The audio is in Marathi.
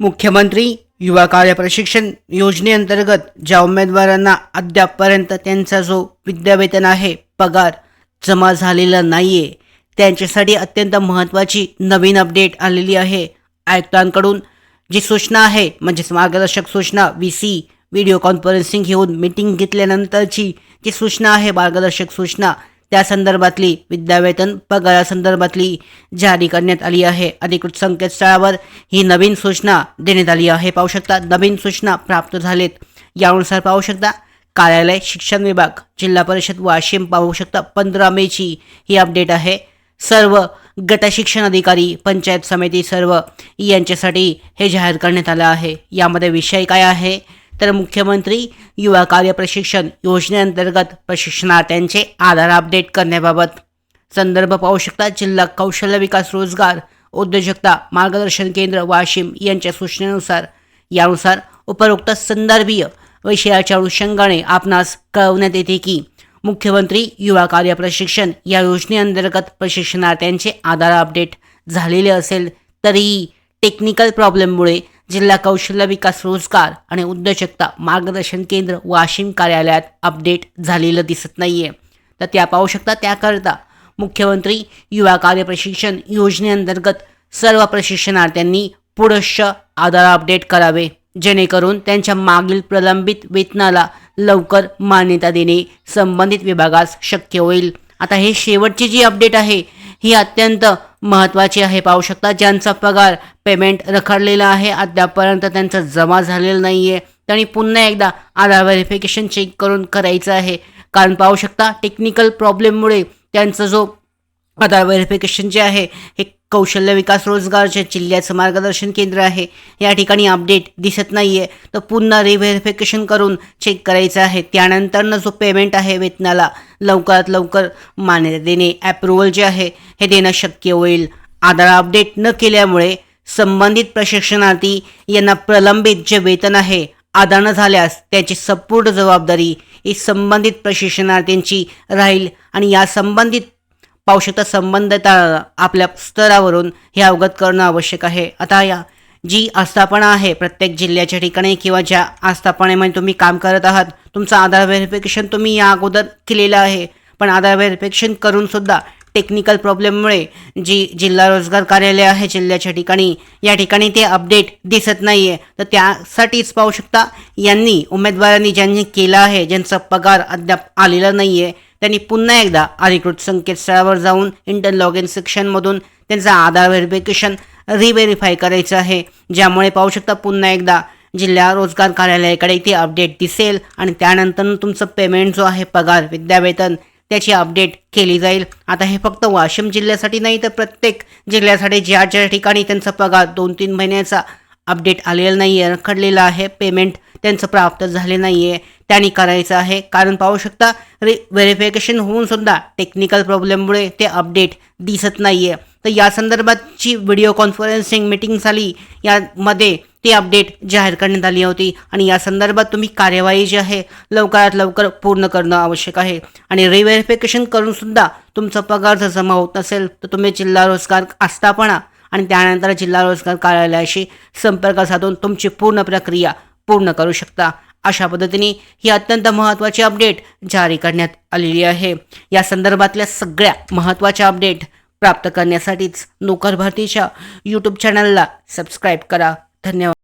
मुख्यमंत्री युवा कार्य प्रशिक्षण योजनेअंतर्गत ज्या उमेदवारांना अद्यापपर्यंत त्यांचा जो विद्यावेतन आहे पगार जमा झालेला नाही आहे त्यांच्यासाठी अत्यंत महत्त्वाची नवीन अपडेट आलेली आहे. आयुक्तांकडून जी सूचना आहे म्हणजेच मार्गदर्शक सूचना व्ही सी व्हिडिओ कॉन्फरन्सिंग घेऊन मिटिंग घेतल्यानंतरची जी सूचना आहे मार्गदर्शक सूचना त्या संदर्भातली विद्यावेतन पगारासंदर्भातली जारी करण्यात आली आहे. अधिकृत संकेतस्थळावर ही नवीन सूचना देण्यात आली आहे. पाहू शकता नवीन सूचना प्राप्त झालेत. यानुसार पाहू शकता कार्यालय शिक्षण विभाग जिल्हा परिषद वाशिम पाहू शकता पंधरा मेची ही अपडेट आहे. सर्व गट शिक्षण अधिकारी पंचायत समिती सर्व यांच्यासाठी हे जाहीर करण्यात आलं आहे. यामध्ये विषय काय आहे? तर मुख्यमंत्री युवा कार्य प्रशिक्षण योजनेअंतर्गत प्रशिक्षणार्थ्यांचे आधार अपडेट करण्याबाबत संदर्भ पाहू शकता. जिल्हा कौशल्य विकास रोजगार उद्योजकता मार्गदर्शन केंद्र वाशिम यांच्या सूचनेनुसार यानुसार उपरोक्त संदर्भीय विषयाच्या अनुषंगाने आपणास कळवण्यात येते की मुख्यमंत्री युवा कार्य प्रशिक्षण या योजनेअंतर्गत प्रशिक्षणार्थ्यांचे आधार अपडेट झालेले असेल तरीही टेक्निकल प्रॉब्लेममुळे जिल्हा कौशल्य विकास रोजगार आणि उद्योजकता मार्गदर्शन केंद्र वाशिम कार्यालयात अपडेट झालेलं दिसत नाही आहे तर त्या पाहू शकता त्याकरता मुख्यमंत्री युवा कार्य प्रशिक्षण योजनेअंतर्गत सर्व प्रशिक्षणार्थ्यांनी पुढश्च आधार अपडेट करावे जेणेकरून त्यांच्या मागील प्रलंबित वेतनाला लवकर मान्यता देणे संबंधित विभागास शक्य होईल. आता हे शेवटची जी अपडेट आहे ही अत्यंत महत्त्वाचे आहे. पाहू शकता ज्यांचा पगार पेमेंट रखडलेला आहे अद्यापपर्यंत त्यांचा जमा झालेला नाही आहे त्यांनी पुन्हा एकदा आधार व्हेरिफिकेशन चेक करून करायचं आहे. कारण पाहू शकता टेक्निकल प्रॉब्लेममुळे त्यांचा जो आधार व्हेरिफिकेशन जे आहे हे कौशल्य विकास रोजगारचे जिल्ह्याचं मार्गदर्शन केंद्र आहे. या ठिकाणी अपडेट दिसत नाही आहे तर पुन्हा रिव्हेरिफिकेशन करून चेक करायचं आहे. त्यानंतरनं जो पेमेंट आहे वेतनाला लवकरात लवकर मान्यता देणे ॲप्रुव्हल जे आहे हे देणं शक्य होईल. आधार अपडेट न केल्यामुळे संबंधित प्रशिक्षणार्थी यांना प्रलंबित जे वेतन आहे अदा न झाल्यास त्याची संपूर्ण जबाबदारी ही संबंधित प्रशिक्षणार्थींची राहील. आणि या संबंधित पाहू शकता संबंधित आपल्या स्तरावरून हे अवगत करणं आवश्यक आहे. आता या जी आस्थापना आहे प्रत्येक जिल्ह्याच्या ठिकाणी किंवा ज्या आस्थापनेमध्ये तुम्ही काम करत आहात तुमचं आधार व्हेरिफिकेशन तुम्ही या अगोदर केलेलं आहे. पण आधार व्हेरिफिकेशन करूनसुद्धा टेक्निकल प्रॉब्लेममुळे जी जिल्हा रोजगार कार्यालय आहे जिल्ह्याच्या ठिकाणी या ठिकाणी ते अपडेट दिसत नाही आहे तर त्यासाठीच पाहू शकता यांनी उमेदवारांनी ज्यांनी केलं आहे ज्यांचा पगार अद्याप आलेला नाही आहे त्यांनी पुन्हा एकदा अधिकृत संकेतस्थळावर जाऊन इंटर लॉग इन सेक्शनमधून त्यांचा आधार व्हेरिफिकेशन रिव्हेरीफाय करायचं आहे. ज्यामुळे पाहू शकता पुन्हा एकदा जिल्हा रोजगार कार्यालयाकडे ते अपडेट दिसेल आणि त्यानंतर तुमचं पेमेंट जो आहे पगार विद्यावेतन त्याची अपडेट केली जाईल. आता हे फक्त वाशिम जिल्ह्यासाठी नाही तर प्रत्येक जिल्ह्यासाठी ज्या ज्या ठिकाणी त्यांचा पगार दोन तीन महिन्याचा अपडेट आलेला नाही आहे रखडलेला आहे पेमेंट त्यांचं प्राप्त झाले नाही आहे त्यांनी करायचं आहे. कारण पाहू शकता रि व्हेरिफिकेशन होऊन सुद्धा टेक्निकल प्रॉब्लेममुळे ते अपडेट दिसत नाही आहे तर या संदर्भातची व्हिडिओ कॉन्फरन्सिंग मिटिंग झाली. यामध्ये ती अपडेट जाहीर करण्यात आली होती. आणि या संदर्भात तुम्ही कार्यवाही जी आहे लवकरात लवकर पूर्ण करणं आवश्यक आहे. आणि रिव्हेरिफिकेशन करून सुद्धा तुमचा पगार जर जमा होत नसेल तर तुम्ही जिल्हा रोजगार आस्थापना आणि त्यानंतर जिल्हा रोजगार कार्यालयाशी संपर्क साधून तुमची पूर्ण प्रक्रिया पूर्ण करू शकता. अशा पद्धतीने ही अत्यंत महत्त्वाची अपडेट जारी करण्यात आलेली आहे. या संदर्भातल्या सगळ्या महत्त्वाच्या अपडेट प्राप्त करण्यासाठीच नोकर भरतीच्या यूट्यूब चॅनलला सबस्क्राईब करा. धन्यवाद.